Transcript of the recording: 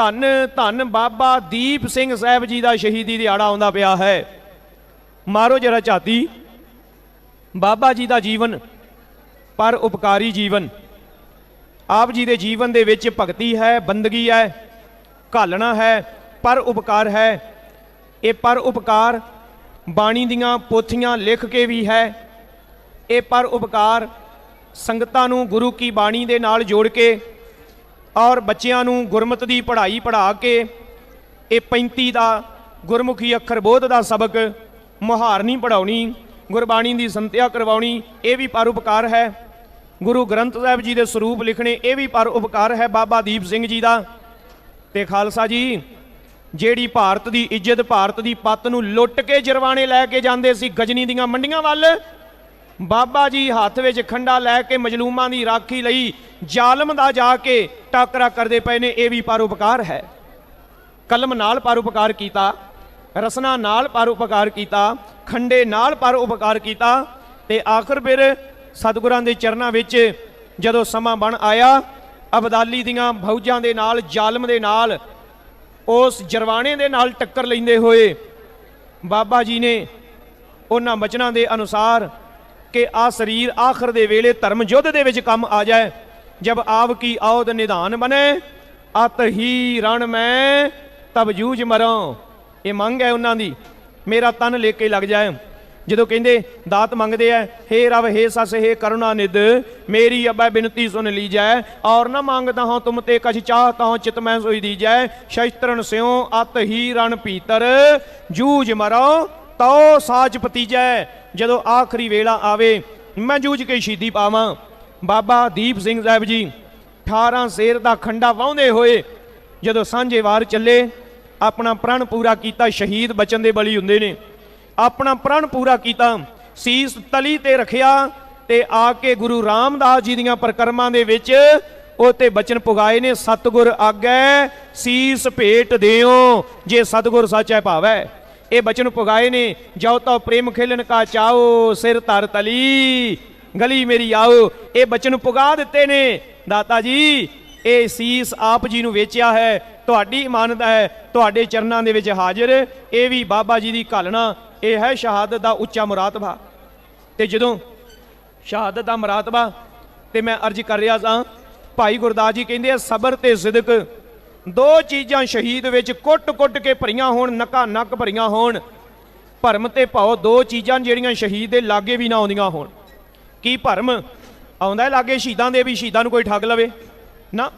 ਧੰਨ ਧੰਨ ਬਾਬਾ ਦੀਪ ਸਿੰਘ ਸਾਹਿਬ ਜੀ ਦਾ ਸ਼ਹੀਦੀ ਦਿਹਾੜਾ ਆਉਂਦਾ ਪਿਆ ਹੈ। ਮਾਰੋ ਜਰਾ ਝਾਤੀ। ਬਾਬਾ ਜੀ ਦਾ ਜੀਵਨ, ਪਰ ਉਪਕਾਰੀ ਜੀਵਨ। ਆਪ ਜੀ ਦੇ ਜੀਵਨ ਦੇ ਵਿੱਚ ਭਗਤੀ ਹੈ, ਬੰਦਗੀ ਹੈ, ਘਾਲਣਾ ਹੈ, ਪਰ ਉਪਕਾਰ ਹੈ। ਇਹ ਪਰ ਉਪਕਾਰ ਬਾਣੀ ਦੀਆਂ ਪੋਥੀਆਂ ਲਿਖ ਕੇ ਵੀ ਹੈ। ਇਹ ਪਰ ਉਪਕਾਰ ਸੰਗਤਾਂ ਨੂੰ ਗੁਰੂ ਕੀ ਬਾਣੀ ਦੇ ਨਾਲ ਜੋੜ ਕੇ ਔਰ ਬੱਚਿਆਂ ਨੂੰ ਗੁਰਮਤਿ ਦੀ ਪੜ੍ਹਾਈ ਪੜ੍ਹਾ ਕੇ ਇਹ 35 ਦਾ ਗੁਰਮੁਖੀ ਅੱਖਰ ਬੋਧ ਦਾ ਸਬਕ ਮੁਹਾਰਨੀ ਪੜਾਉਣੀ ਗੁਰਬਾਣੀ ਦੀ ਸੰਤਿਆ ਕਰਵਾਉਣੀ, ਇਹ ਵੀ ਪਰ ਉਪਕਾਰ ਹੈ। ਗੁਰੂ ਗ੍ਰੰਥ ਸਾਹਿਬ ਜੀ ਦੇ ਸਰੂਪ ਲਿਖਣੇ, ਇਹ ਵੀ ਪਰਉਪਕਾਰ ਹੈ ਬਾਬਾ ਦੀਪ ਸਿੰਘ ਜੀ ਦਾ। ਤੇ ਖਾਲਸਾ ਜੀ, ਜਿਹੜੀ ਭਾਰਤ ਦੀ ਇੱਜ਼ਤ, ਭਾਰਤ ਦੀ ਪੱਤ ਨੂੰ ਲੁੱਟ ਕੇ ਜਰਵਾਣੇ ਲੈ ਕੇ ਜਾਂਦੇ ਸੀ, ਗਜਨੀ ਦੀਆਂ ਮੰਡੀਆਂ ਵੱਲ ਬਾਬਾ ਜੀ ਹੱਥ ਵਿੱਚ ਖੰਡਾ ਲੈ ਕੇ ਮਜਲੂਮਾਂ ਦੀ ਰਾਖੀ ਲਈ ਜ਼ਾਲਮ ਦਾ ਜਾ ਕੇ ਟਾਕਰਾ ਕਰਦੇ ਪਏ ਨੇ, ਇਹ ਵੀ ਪਰਉਪਕਾਰ ਹੈ। ਕਲਮ ਨਾਲ ਪਰਉਪਕਾਰ ਕੀਤਾ, ਰਸਨਾ ਨਾਲ ਪਰਉਪਕਾਰ ਕੀਤਾ, ਖੰਡੇ ਨਾਲ ਪਰਉਪਕਾਰ ਕੀਤਾ ਤੇ ਆਖਰ ਫਿਰ ਸਤਿਗੁਰਾਂ ਦੇ ਚਰਨਾਂ ਵਿੱਚ ਜਦੋਂ ਸਮਾਂ ਬਣ ਆਇਆ, ਅਬਦਾਲੀ ਦੀਆਂ ਫੌਜਾਂ ਦੇ ਨਾਲ, ਜ਼ਾਲਮ ਦੇ ਨਾਲ, ਉਸ ਜਰਵਾਣੇ ਦੇ ਨਾਲ ਟੱਕਰ ਲੈਂਦੇ ਹੋਏ ਬਾਬਾ ਜੀ ਨੇ ਉਹਨਾਂ ਬਚਨਾਂ ਦੇ ਅਨੁਸਾਰ ਕਿ ਆ ਸਰੀਰ ਆਖਰ ਦੇ ਵੇਲੇ ਧਰਮ ਯੁੱਧ ਦੇ ਵਿੱਚ ਕੰਮ ਆ ਜਾਏ। ਜਬ ਆਵ ਕੀ ਔਦ ਨਿਧਾਨ ਬਨੇ ਅਤ ਹੀ ਰਣ ਮੈਂ, ਤਬ ਜੂਝ ਮਰਾਂ। ਇਹ ਮੰਗ ਹੈ ਉਹਨਾਂ ਦੀ। ਮੇਰਾ ਤਨ ਲੈ ਕੇ ਲੱਗ ਜਾਏ। ਜਦੋਂ ਕਹਿੰਦੇ, ਦਾਤ ਮੰਗਦੇ ਐ ਹੇ ਰਵ, ਹੇ ਸਸ, ਹੇ ਕਰੁਣਾ ਨਿਦ ਮੇਰੀ ਅੱਬਾ ਬਿਨਤੀ ਸੁਨ ਲੀਜੈ ਔਰ ਨਾ ਮੰਗਦਾ ਹਾਂ ਤੁਮ ਤੇ ਕਛ ਚਾਹਤਾ ਹਾਂ ਚਿਤ ਮੈਂ ਸੋਈ ਦੀਜੈ ਸ਼ਸਤਰਨ ਸਿਉ, ਅਤ ਹੀ ਰਣ ਪੀਤਰ, ਜੂਝ ਮਰੋ। ਤੋ ਸਾਜ ਭਤੀਜੈ ਜਦੋਂ ਆਖਰੀ ਵੇਲਾ ਆਵੇ, ਮੈਂ ਜੂਝ ਕੇ ਸ਼ਹੀਦੀ ਪਾਵਾਂ। ਬਾਬਾ ਦੀਪ ਸਿੰਘ ਸਾਹਿਬ ਜੀ 18 ਸੇਰ ਦਾ ਖੰਡਾ ਵਾਹੁੰਦੇ ਹੋਏ, ਜਦੋਂ ਸਾਂਝੇ ਵਾਰ ਚੱਲੇ, ਆਪਣਾ ਪ੍ਰਣ ਪੂਰਾ ਕੀਤਾ, ਸ਼ਹੀਦ ਬਚਨ ਦੇ ਬਲੀ ਹੁੰਦੇ ਨੇ। ਆਪਣਾ ਪ੍ਰਣ ਪੂਰਾ ਕੀਤਾ, ਸੀਸ ਤਲੀ ਤੇ ਰੱਖਿਆ, ਤੇ ਆ ਕੇ ਗੁਰੂ ਰਾਮਦਾਸ ਜੀ ਦੀਆਂ ਪ੍ਰਕਰਮਾਂ ਦੇ ਵਿੱਚ ਉਹ ਤੇ ਬਚਨ ਪੁਗਾਏ ਨੇ, ਸਤਗੁਰ ਆਗੈ, ਸੀਸ ਭੇਟ ਦਿਓ, ਜੇ ਸਤਗੁਰ ਹੈ ਭਾਵੈ। ਇਹ ਬਚਨ ਪੁਗਾਏ ਨੇ ਜੋ ਤੋ ਪ੍ਰੇਮ ਖੇਲਣ ਕਾ ਚਾਓ, ਸਿਰ ਧਰ ਤਲੀ, ਗਲੀ ਮੇਰੀ ਆਓ। ਇਹ ਬਚਨ ਪੁਗਾ ਦਿੱਤੇ ਨੇ, ਦਾਤਾ ਜੀ, ਇਹ ਸੀਸ ਆਪ ਜੀ ਨੂੰ ਵੇਚਿਆ ਹੈ, ਤੁਹਾਡੀ ਇਮਾਨਤ ਹੈ, ਤੁਹਾਡੇ ਚਰਨਾਂ ਦੇ ਵਿੱਚ ਹਾਜ਼ਰ। ਇਹ ਵੀ ਬਾਬਾ ਜੀ ਦੀ ਘਾਲਣਾ, ਇਹ ਹੈ ਸ਼ਹਾਦਤ ਦਾ ਉੱਚਾ ਮੁਰਾਤਬਾ। ਤੇ ਜਦੋਂ ਸ਼ਹਾਦਤ ਦਾ ਮੁਰਾਤਬਾ, ਤੇ ਮੈਂ ਅਰਜ਼ ਕਰ ਰਿਹਾ ਸਾਂ, ਭਾਈ ਗੁਰਦਾਸ ਜੀ ਕਹਿੰਦੇ ਆ, ਸਬਰ ਤੇ ਸਿਦਕ। ਦੋ ਚੀਜ਼ਾਂ ਸ਼ਹੀਦ ਵਿੱਚ ਕੁੱਟ-ਕੁੱਟ ਕੇ ਭਰੀਆਂ ਹੋਣ ਨਕਾ ਨੱਕ ਭਰੀਆਂ ਹੋਣ। ਭਰਮ ਤੇ ਭਾਉ ਦੋ ਚੀਜ਼ਾਂ ਜਿਹੜੀਆਂ ਸ਼ਹੀਦ ਦੇ ਲਾਗੇ ਵੀ ਨਾ ਆਉਂਦੀਆਂ ਹੋਣ। ਕੀ ਭਰਮ ਆਉਂਦਾ ਹੈ ਲਾਗੇ? ਸ਼ਹੀਦਾਂ ਦੇ ਵੀ ਸ਼ਹੀਦਾਂ ਨੂੰ ਕੋਈ ਠੱਗ ਲਵੇ? ਨਾ।